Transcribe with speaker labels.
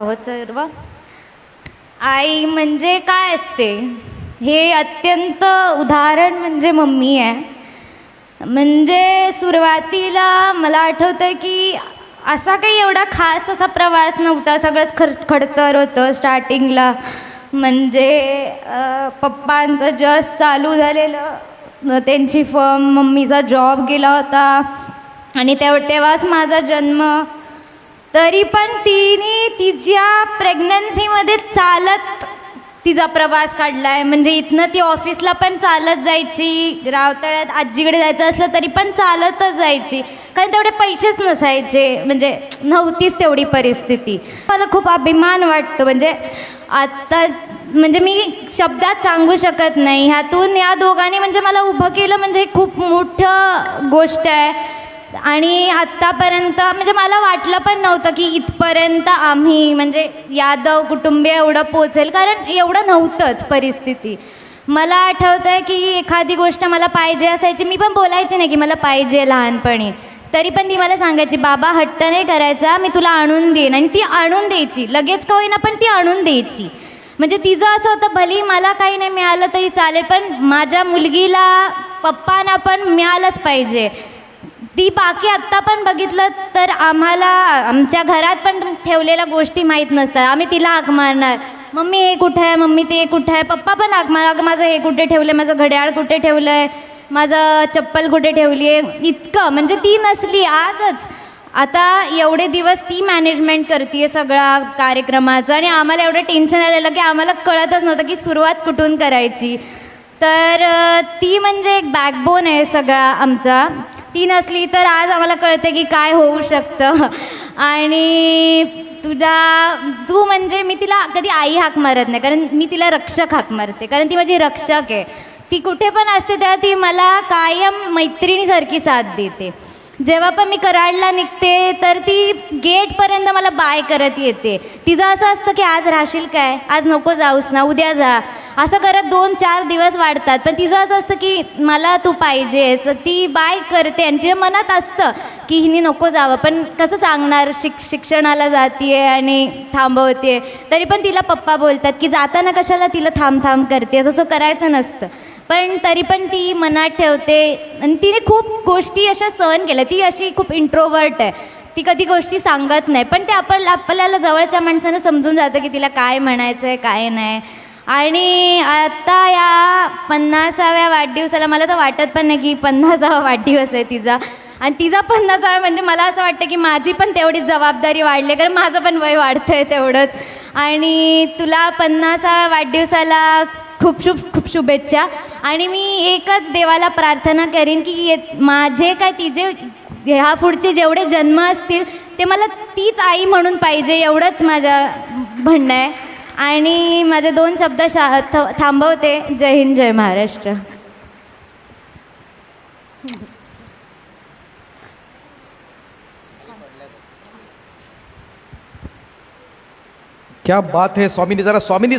Speaker 1: हो सर्व आई म्हणजे काय असते? हे अत्यंत उदाहरण म्हणजे मम्मी आहे. म्हणजे सुरुवातीला मला आठवतं की असा काही एवढा खास असा प्रवास नव्हता. सगळंच खर खडतर होतं स्टार्टिंगला. म्हणजे पप्पांचं जस्ट चालू झालेलं. त्यांची फर्म मम्मीचा जॉब गेला होता. आणि तेव्हा तेव्हाच माझा जन्म. तरी पण तिने तिच्या प्रेग्नन्सीमध्ये चालत तिचा प्रवास काढला आहे म्हणजे इथनं ती ऑफिसला पण चालत जायची रावतळ्यात आजीकडे जायचं असलं तरी पण चालतच जायची. कारण तेवढे पैसेच नसायचे. म्हणजे नव्हतीच तेवढी परिस्थिती. मला खूप अभिमान वाटतो. म्हणजे आत्ता म्हणजे मी शब्दात सांगू शकत नाही. ह्यातून या दोघांनी म्हणजे मला उभं केलं म्हणजे खूप मोठं गोष्ट आहे. आणि आत्तापर्यंत म्हणजे मला वाटलं पण नव्हतं की इथपर्यंत आम्ही म्हणजे यादव कुटुंबीय एवढं पोचेल कारण एवढं नव्हतंच परिस्थिती. मला आठवतं आहे की एखादी गोष्ट मला पाहिजे असायची मी पण बोलायची नाही की मला पाहिजे लहानपणी. तरी पण ती मला सांगायची बाबा हट्ट नाही करायचा मी तुला आणून देईन. आणि ती आणून द्यायची लगेच का होईना पण ती आणून द्यायची. म्हणजे तिचं असं होतं भली मला काही नाही मिळालं तरी चालेल पण माझ्या मुलगीला पप्पांना पण मिळालंच पाहिजे. ती बाकी आत्ता पण बघितलं तर आम्हाला आमच्या घरात पण ठेवलेल्या गोष्टी माहीत नसतात. आम्ही तिला हाक मारणार. मम्मी हे कुठं आहे? मम्मी ते कुठं आहे? पप्पा पण हाक मारा माझं हे कुठे ठेवलं आहे माझं घड्याळ कुठे ठेवलं आहे माझं चप्पल कुठे ठेवली आहे इतकं. म्हणजे ती नसली आजच. आता एवढे दिवस ती मॅनेजमेंट करते सगळा कार्यक्रमाचं आणि आम्हाला एवढं टेन्शन आलेलं की आम्हाला कळतच नव्हतं की सुरुवात कुठून करायची. तर ती म्हणजे एक बॅकबोन आहे सगळा आमचा. ती नसली तर आज आम्हाला कळते की काय होऊ शकतं. आणि तुझा तू म्हणजे मी तिला कधी आई हाक मारत नाही कारण मी तिला रक्षक हाक मारते. कारण ती माझी रक्षक आहे. ती कुठे पण असते तेव्हा ती मला कायम मैत्रिणीसारखी साथ देते. जेव्हा पण मी कराडला निघते तर ती गेटपर्यंत मला बाय करत येते. तिचं असं असतं की आज राहशील काय? आज नको जाऊस ना उद्या जा. असं करत दोन चार दिवस वाढतात. पण तिचं असं असतं की मला तू पाहिजेस. ती बाय करते आणि तिच्या मनात असतं की हिने नको जावं. पण कसं सांगणार? शिक शिक्षणाला जाते आणि थांबवते तरी पण तिला पप्पा बोलतात की जाताना कशाला तिला थांब थांब करते असं करायचं नसतं. पण तरी पण ती मनात ठेवते. आणि तिने खूप गोष्टी अशा सहन केल्या. ती अशी खूप इंट्रोवर्ट आहे. ती कधी गोष्टी सांगत नाही. पण ते आपण आपल्याला जवळच्या माणसानं समजून जातं की तिला काय म्हणायचं आहे काय नाही. आणि आता या पन्नासाव्या वाढदिवसाला मला तर वाटत पण नाही की पन्नासावा वाढदिवस आहे तिचा. आणि तिचा पन्नासावा म्हणजे मला असं वाटतं की माझी पण तेवढीच जबाबदारी वाढली आहे, कारण माझं पण वय वाढतं आहे तेवढंच. आणि तुला पन्नासाव्या वाढदिवसाला खूप शुभ खूप शुभेच्छा. आणि मी एकच देवाला प्रार्थना करीन की माझे काय तिचे ह्या पुढचे जेवढे जन्म असतील ते मला तीच आई म्हणून पाहिजे एवढंच माझं म्हणणं आहे. आणि माझे दोन शब्द शा थांबवते. जय हिंद जय महाराष्ट्र.
Speaker 2: क्या बात है स्वामीनी जरा स्वामीनी